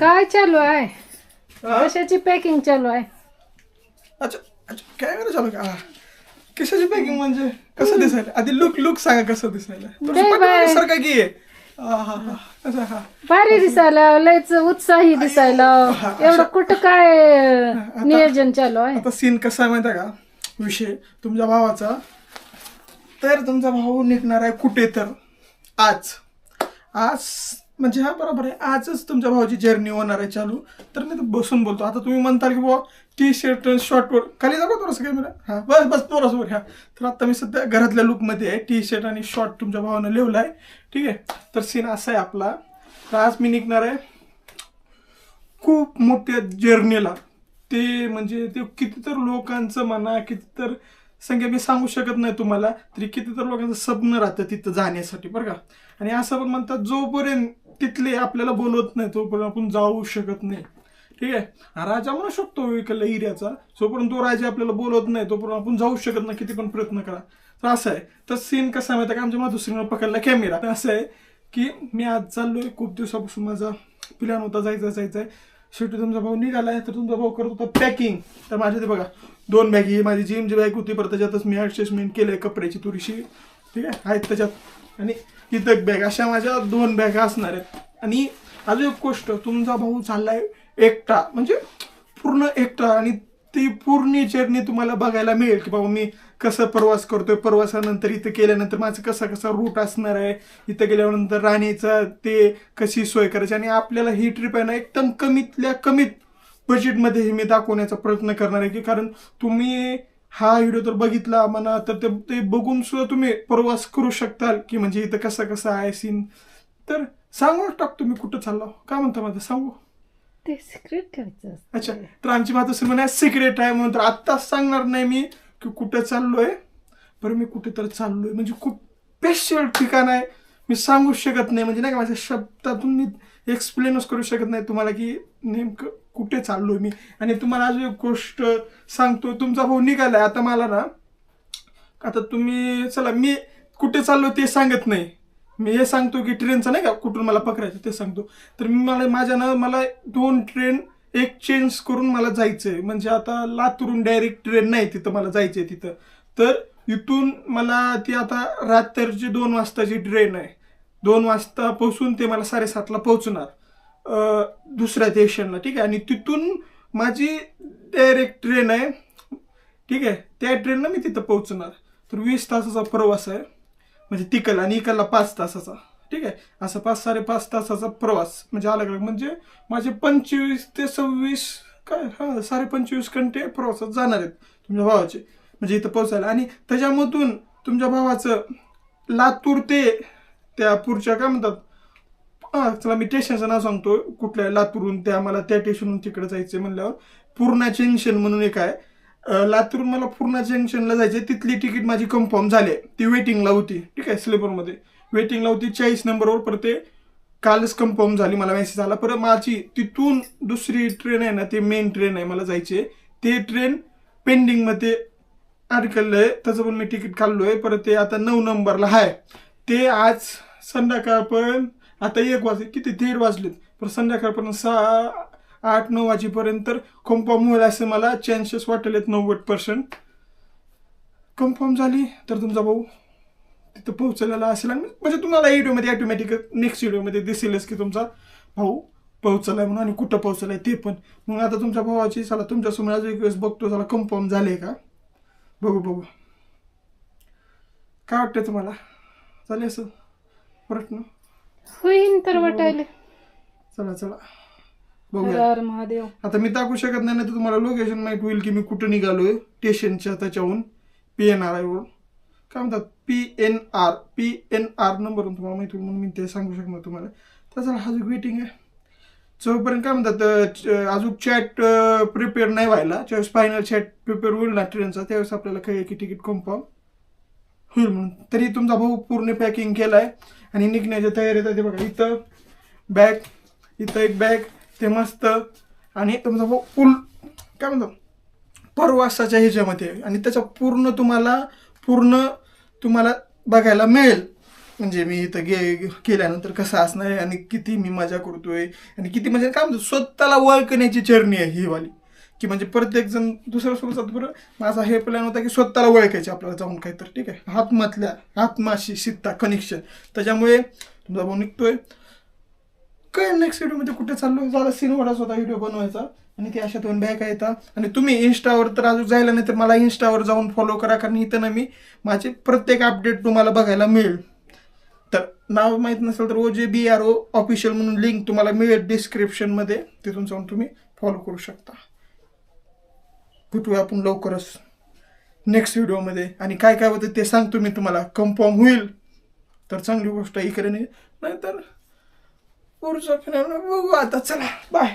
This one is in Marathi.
काय चालू आहे? हा? कशाची पॅकिंग चालू आहे? अच्छा अच्छा काय करायचं चालू का हा. कशाची पॅकिंग म्हणजे? कसं दिसायला? आधी लुक लुक सांगा कसं दिसायला. लय बाय. सारखा की आहे. हा, हा, हा. हा. भारी दिसायला लयच उत्साही दिसायला. एवढं कुठं काय नियोजन चालू आहे? आता सीन कसा आहे माहिती आहे का? विषय तुमच्या भावाचा. तर तुमचा भाऊ निघणार आहे कुठे तर? आज. आज म्हणजे हा बरोबर आहे. आजच तुमच्या भावाची जर्नी होणार आहे चालू. तर मी तर बसून बोलतो. आता तुम्ही म्हणताल की बाबा टी शर्ट शॉर्टवर खाली जागा थोडंसं कॅमेरा हा बस बस थोडंसं ह्या तर आता मी सध्या घरातल्या लुकमध्ये आहे. टी शर्ट आणि शॉर्ट तुमच्या भावानं लिवला आहे ठीक आहे? तर सीन असा आहे आपला. तर आज मी निघणार आहे खूप मोठ्या जर्नीला ते म्हणजे ते कितीतर लोकांचं म्हणा कितीतर संख्या मी सांगू शकत नाही तुम्हाला तरी कितीतर लोकांचं स्वप्न राहतं तिथं जाण्यासाठी बरं का? आणि असं पण म्हणतात जोपर्यंत तिथले आपल्याला बोलवत नाही तोपर्यंत आपण जाऊ शकत नाही. ठीक आहे? हा राजा म्हणू शकतो इकडल्या एरियाचा. जोपर्यंत तो राजा आपल्याला बोलवत नाही तोपर्यंत आपण जाऊ शकत नाही. किती पण प्रयत्न करा. तर असं आहे. तर सीन कसा माहिती आहे का? आमच्या मातोश्रीनं पकडला कॅमेरा तर असं आहे की मी आज चाललोय. खूप दिवसापासून माझा प्लॅन होता जायचा जायचा आहे. शेवटी तुमचा भाऊ निघालाय. तर तुमचा भाऊ करत होता पॅकिंग तर माझ्या ते बघा दोन बॅग ही माझी जिमची बॅग होती परत त्याच्यातच मी ॲडजस्टमेंट केलंय कपड्याची थोडीशी. ठीक आहे? आहेत त्याच्यात. आणि इथं बॅग अशा माझ्या दोन बॅग असणार आहेत. आणि अजून एक गोष्ट तुमचा भाऊ चाललाय एकटा म्हणजे पूर्ण एकटा आणि ती पूर्ण जर्नी तुम्हाला बघायला मिळेल की बाबा मी कसं प्रवास करतोय. प्रवासानंतर इथं केल्यानंतर माझं कसा कसा रूट असणार आहे. इथं गेल्यानंतर राहण्याचं ते कशी सोय करायची आणि आपल्याला ही ट्रिप आहे ना एकदम कमीतल्या कमीत बजेटमध्ये हे मी दाखवण्याचा प्रयत्न करणार आहे की कारण तुम्ही हा व्हिडिओ तर बघितला म्हणा तर ते ते बघून सुद्धा तुम्ही प्रवास करू शकताल की म्हणजे इथं कसा कसा आहे सीन तर सांगू टाकतो मी कुठं चाललो? काय म्हणता माझं सांगू? ते सिक्रेट ठेवायचं असतं. अच्छा तर आमची मातोश्री म्हणे सिक्रेट आहे म्हणून तर आत्ताच सांगणार नाही मी की कुठं चाललोय. बरं मी कुठे तर चाललोय. म्हणजे खूप स्पेशल ठिकाण आहे. मी सांगू शकत नाही. म्हणजे नाही का माझ्या शब्दातून मी एक्सप्लेनच करू शकत नाही तुम्हाला की नेमकं कुठे चाललोय मी. आणि तुम्हाला अजून एक गोष्ट सांगतो. तुमचा भाऊ निघालाय. आता मला ना आता तुम्ही चला मी कुठे चाललो ते सांगत नाही. मी हे सांगतो की ट्रेनचं नाही का कुठून मला पकडायचं ते सांगतो. तर मी मला माझ्या ना मला दोन ट्रेन एक चेंज करून मला जायचं आहे म्हणजे आता लातूरून डायरेक्ट ट्रेन नाही तिथं मला जायचं आहे तिथं. तर इथून मला ती आता रात्रीची दोन वाजताची ट्रेन आहे. दोन वाजता पोहोचून ते मला साडेसातला पोहोचणार. दुसऱ्या स्टेशनला ठीक आहे? आणि तिथून माझी डायरेक्ट ट्रेन आहे. ठीक आहे? त्या ट्रेननं मी तिथं पोहोचणार. तर वीस तासाचा प्रवास आहे. म्हणजे तिकल आणि इकडला पाच तासाचा. ठीक आहे? असं पाच साडेपाच तासाचा प्रवास. म्हणजे अलग अलग म्हणजे माझे पंचवीस ते सव्वीस काय? हा साडे पंचवीस घंटे प्रवासात जाणार आहेत तुमच्या भावाचे. म्हणजे इथं पोहोचायला. आणि त्याच्यामधून तुमच्या भावाचं लातूर ते त्या पुढच्या काय म्हणतात? हा चला मी स्टेशनचं नाव सांगतो कुठल्या लातूरून त्या मला त्या स्टेशनहून तिकडे जायचं म्हणल्यावर. पूर्णा जंक्शन म्हणून एक आहे. लातूर मला पूर्णा जंक्शनला जायचे तिथली तिकीट माझी कन्फर्म झाली. ती वेटिंगला होती. ठीक आहे स्लीपरमध्ये वेटिंगला होती. चाळीस नंबरवर परत ते कालच कन्फर्म झाली. मला मेसेज आला. परत माझी तिथून दुसरी ट्रेन आहे ना ते मेन ट्रेन आहे. मला जायचे ते ट्रेन पेंडिंगमध्ये अडकलेलं आहे त्याचं पण मी तिकीट काढलो आहे परत ते आता नऊ नंबरला आहे ते आज संध्याकाळपर्यंत आता एक वाजले किती? दीड वाजलेत. पण संध्याकाळपर्यंत सहा आठ नऊ वाजेपर्यंत तर कन्फर्म होईल असं मला चान्सेस वाटलेत नव्वद पर्सेंट कन्फर्म झाली तर तुमचा भाऊ तिथं पोहोचलेला असेल आणि म्हणजे तुम्हाला व्हिडिओमध्ये ऑटोमॅटिक नेक्स्ट व्हिडिओमध्ये दिसेलच की तुमचा भाऊ पोहोचलाय म्हणून आणि कुठं पोहोचलाय ते पण. मग आता तुमच्या भावाची चला तुमच्यासमोर अजून एक वेळेस बघतो चला कन्फर्म झाले का? बघू बघू. काय वाटतं तुम्हाला? चालेल असं प्रश्न? होईन तर वाटायला. चला चला. बघूया. महादेव. आता मी दाखवू शकत नाही ना तर तुम्हाला लोकेशन माहीत होईल की मी कुठं निघालोय स्टेशनच्या त्याच्याहून पी एन आर आयवरून काय म्हणतात? P N R P N R number तुम्हाला माहिती होईल म्हणून मी ते सांगू शकणार तुम्हाला. तर चला अजून वेटिंग आहे. जोपर्यंत काय म्हणतात अजून चॅट प्रिपेअर नाही व्हायला ज्यावेळेस फायनल चॅट प्रिपेअर होईल ना ट्रेनचा त्यावेळेस आपल्याला कळेल की तिकीट कन्फर्म होईल म्हणून. तरी तुमचा भाऊ पूर्ण पॅकिंग केलाय आणि निघण्याच्या तयारीत आहे. ते बघा इथं बॅग इथं एक बॅग ते मस्त. आणि तुमचा भाऊ फुल काय म्हणतो? परवासाच्या ह्याच्यामध्ये. आहे. आणि त्याचा पूर्ण तुम्हाला पूर्ण तुम्हाला बघायला मिळेल. म्हणजे मी इथं गे केल्यानंतर कसं असणार आहे आणि किती मी मजा करतोय. आणि किती म्हणजे काय म्हणतो स्वतःला वळकण्याची चरणी आहे ही वाली. की म्हणजे प्रत्येकजण दुसऱ्या सोबत जातो बरं. माझा हे प्लॅन होता की स्वतःला ओळखायचे आपल्याला जाऊन काहीतरी तर ठीक आहे? आत्मातल्या आत्माशी शित्ता कनेक्शन त्याच्यामुळे तुमचा भाऊ निघतोय. काय नेक्स्ट व्हिडिओमध्ये कुठे चाललो? झाला सीन वडाच होता व्हिडिओ बनवायचा. आणि ते अशा दोन बॅग येतात आणि तुम्ही इन्स्टावर तर अजून जायला नाही तर मला इन्स्टावर जाऊन फॉलो करा कारण इथं ना मी माझे प्रत्येक अपडेट तुम्हाला बघायला मिळेल. तर नाव माहीत नसेल तर O J B R O official म्हणून लिंक तुम्हाला मिळेल डिस्क्रिप्शनमध्ये तिथून जाऊन तुम्ही फॉलो करू शकता. भेटूया आपण लवकरच नेक्स्ट व्हिडिओमध्ये आणि काय काय होतं ते सांगतो मी तुम्हाला. कन्फर्म होईल. तर चांगली गोष्ट इकडे नाही. नाहीतर पुढचं फिरायला बघू आता चला बाय